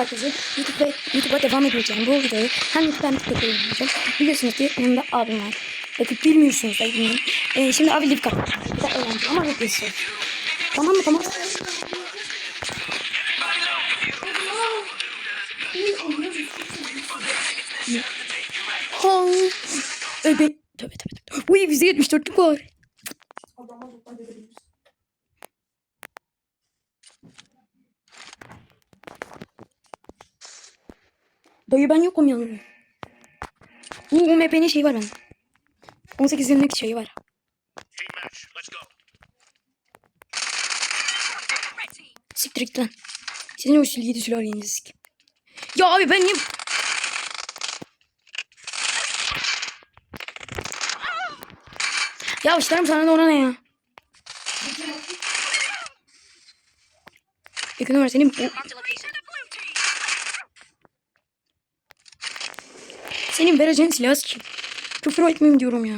Merhaba arkadaşlar. YouTube'da, YouTube'a devam edeceğim bu videoyu. Hem YouTube hem TikTok'ta yayınlayacağım. Biliyorsunuz ki yanımda abim var. Belki bilmiyorsunuz da bilmiyorum. Ee, şimdi abi live kapatacağım. Bir de eğlenceli ama video istiyorum. Tamam mı tamam? Ebe. Tövbe tövbe tövbe. Uy bize 74'lük var. Dayı ben yokum yanında. Bu UMP'nin şeyi var bende. 18 yıllık şeyi var. Siktir git lan. Senin o silgiyi sülalenizi sik. Ya abi ben niye... Ya işlerim sana da ona ne ya? İki numara senin... Senin vereceğin silah kim? Küfür etmeyeyim diyorum ya.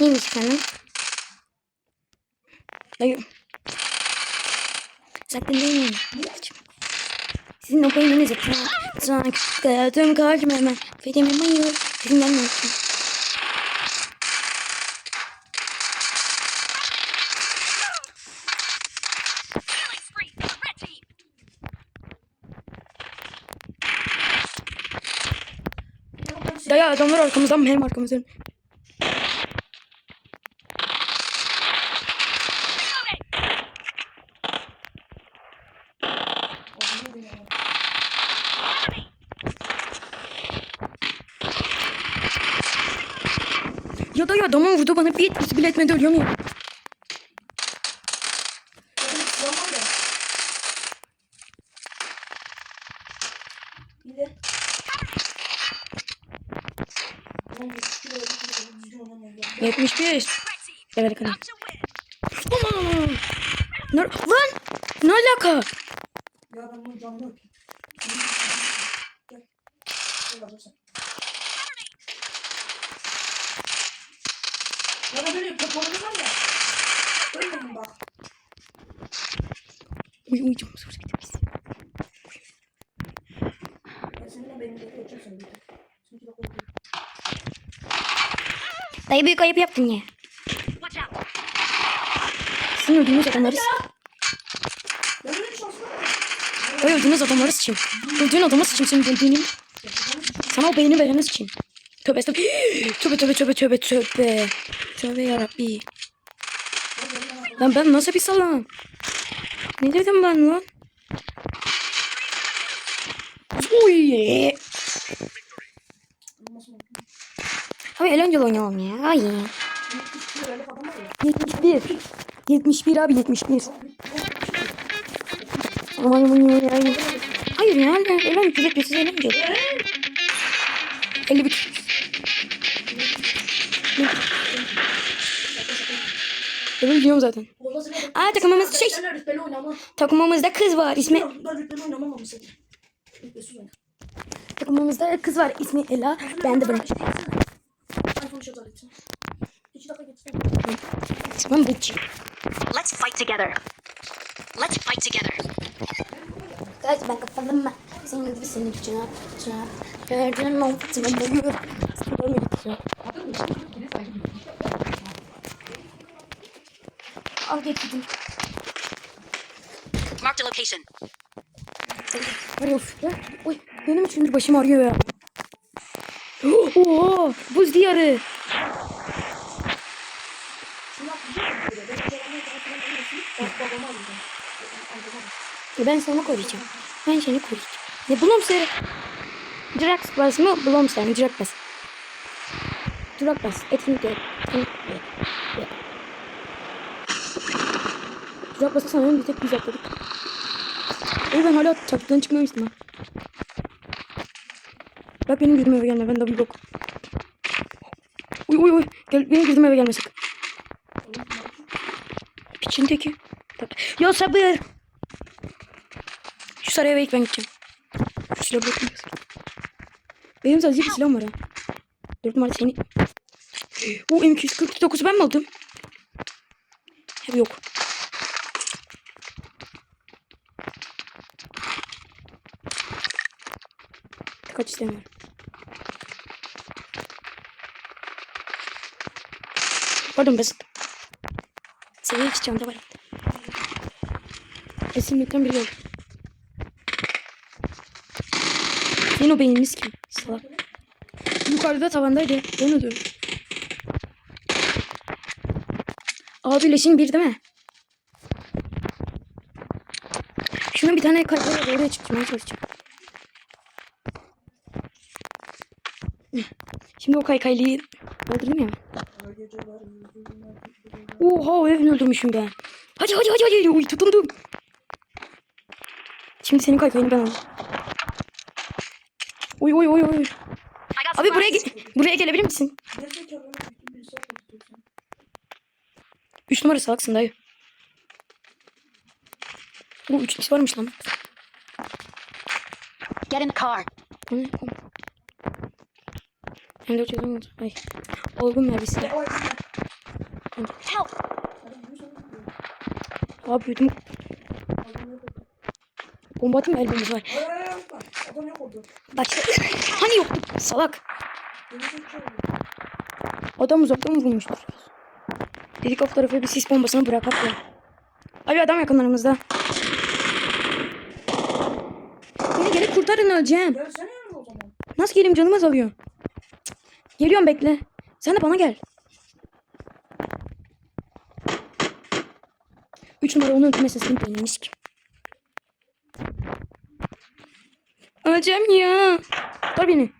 Neymiş efendim? Dayı. Sakın değil mi? Sizin o beyninizi sanki hayatım kalbim hemen. Fedemi mayıyor. Sizin gelmiyor. Daya adamlar arkamızdan benim arkamızdan. Ya da ya adamın vurdu bana bir etkisi bile etmedi ölüyor muyum? Yetmiş bir. Evet kadar. Aman aman. Ne, lan! Ne alaka? Ya da böyle kapalı var ya. Öyle bak? Uy uy canım sorusu gitti biz. Ben seninle benim de geçeceğim seni. Çünkü bak öyle. Dayı büyük ayıp yaptın ya. Sizin öldüğünüz adamları? Dayı öldüğünüz adamları sıçayım. Öldüğün adamı sıçayım senin öldüğünün. Sana o beyni vereni sıçayım. Tövbe estağfurullah. Tövbe tövbe tövbe tövbe tövbe. Tövbe yarabbi. Lan ben nasıl bir salam? Ne dedim ben lan? Uy. Abi eğlenceli oynayalım ya. Ay. Böyle adam var ya. 71. 71 abi 71. Aman aman aman. Hayır ya bir size eğlenceli. 51. Ben biliyorum zaten. Aa takımımızda şey takımımızda kız var ismi takımımızda kız var ismi Ela ben de bırak. İki dakika geçsin. İsmim Bıçı. Let's fight together. Let's fight together. Guys ben kapadım ben. Senin gibi senin için ha. Gördün mü? Sana bayıyorum. Sana bayıyorum. Al getirdim. Marked a location. Of. Ya, Oy benim çünkü başım ağrıyor ya. Oo, buz diyarı. Ya ben seni koruyacağım. Ben seni koruyacağım. Ne Blomster? Drax Bas mı? Blomster mi? Drax Bas. Drax Bas. Etkinlik yok. Etkinlik. Yok. Drax Bas'ı sanırım bir tek biz atladık. Ey ben hala çatıdan çıkmamıştım ha. Bak benim eve gelme. Ben de bir yok. Uy uy. Gel, benim girdim eve gelme sakın. Piçin teki. Ya sabır. Şu sarı eve ilk ben gideceğim. Şu silahı bırakın. Benim sadece bir silahım var ha. Dört numara seni. O M249'u ben mi aldım? Hep yok. Kaç istemiyorum. Pardon basit. Seviye 2 çanta var. Kesinlikle biri yok. Senin o beyniniz kim? Salak. Yukarıda tavandaydı. Ben ödüm. Abi leşin bir değil mi? Şuna bir tane var oraya çıkmaya çalışacağım. Şimdi o kaykaylıyı öldürdüm ya. Oha evini öldürmüşüm ben. Hadi hadi hadi hadi. Uy tutundum. Şimdi senin kaykayını ben alayım. Oy oy. I got Abi buraya ge- buraya gelebilir misin? 3 numara salaksın dayı. Bu 3 kişi varmış lan. Get in the car. Hem de çözüm oldu. Ay. Olgun sana diyor. Abi orada. Bomba atayım mı? el bombası var. İşte. hani yoktu salak. Adam uzaktan vurmuştur. Dedik o tarafa bir sis bombasını bırakak ya. Abi adam yakınlarımızda. Beni geri kurtarın öleceğim. Nasıl geleyim canım azalıyor. Cık. Geliyorum bekle. Sen de bana gel. Üç numara onu öldürme sesini beğenmiş ki. Öleceğim ya. Dur beni.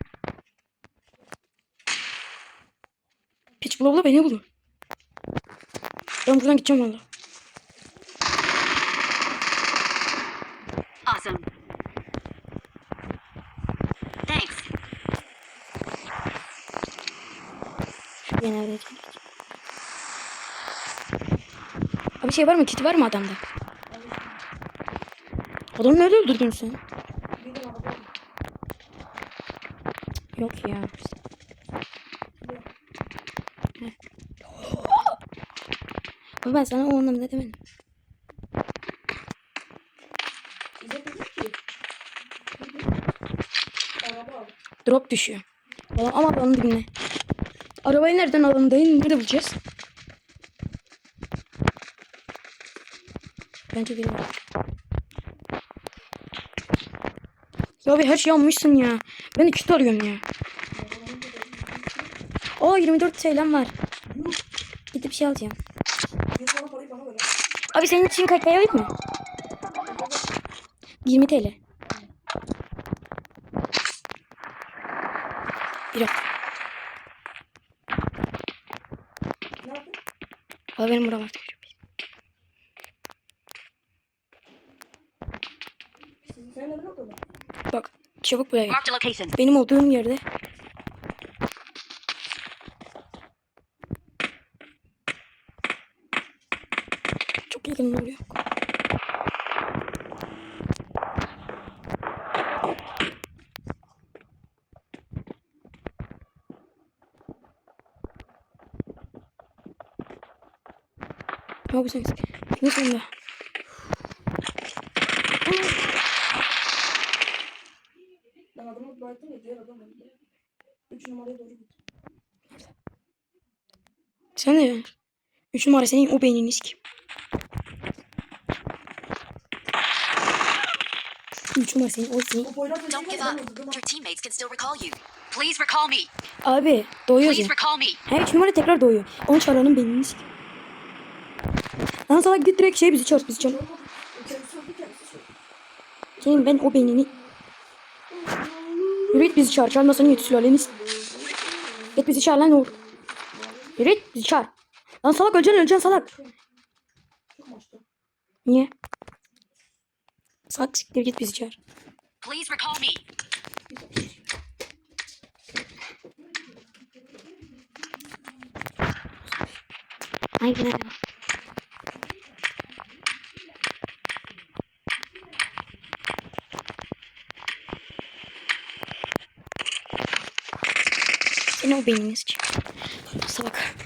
Piç bula bula beni bulur. Ben buradan gideceğim valla. Nerede? Abi şey var mı? Kit var mı adamda? Adamı nerede öldürdün sen? Yok ya. Abi ben sana o anlamda demedim. Drop düşüyor. Ama, alanın dibine. Arabayı nereden alalım dayı? Nerede bulacağız? Bence benim. Ya abi her şeyi almışsın ya. Ben kit arıyorum ya. Aa 24 TL'm var. Gidip bir şey alacağım. Bir. Abi senin için kaç para mı? 20 TL. Bir dakika. Ne yapayım? Abi benim buram orada mı? Bak çabuk buraya gel. Benim olduğum yerde. Çok yakın oluyor. Ne yapacaksın? Ne sonunda? Ben adamı bıraktım ya diğer adam öldü. Üç numaraya doğru git. Sen de ver. Üç numara senin o beyniniz kim? Üç numara senin o senin. Don't give up. Your teammates can still recall you. Please recall me. Abi Please ya. recall me. Her üç numara tekrar doğuyor. Onu çağıranın beyniniz kim? Lan salak git direkt şey bizi çağır bizi çağır. Senin ben o beynini. Yürü git bizi çağır. Çağırmasan yedi sülaleniz. Git bizi çağır lan Uğur. Yürü git bizi çağır. Lan salak öleceksin öleceksin salak. Niye? Salak siktir git bizi çağır. Please recall me. Aynen. Senin kim? Salak.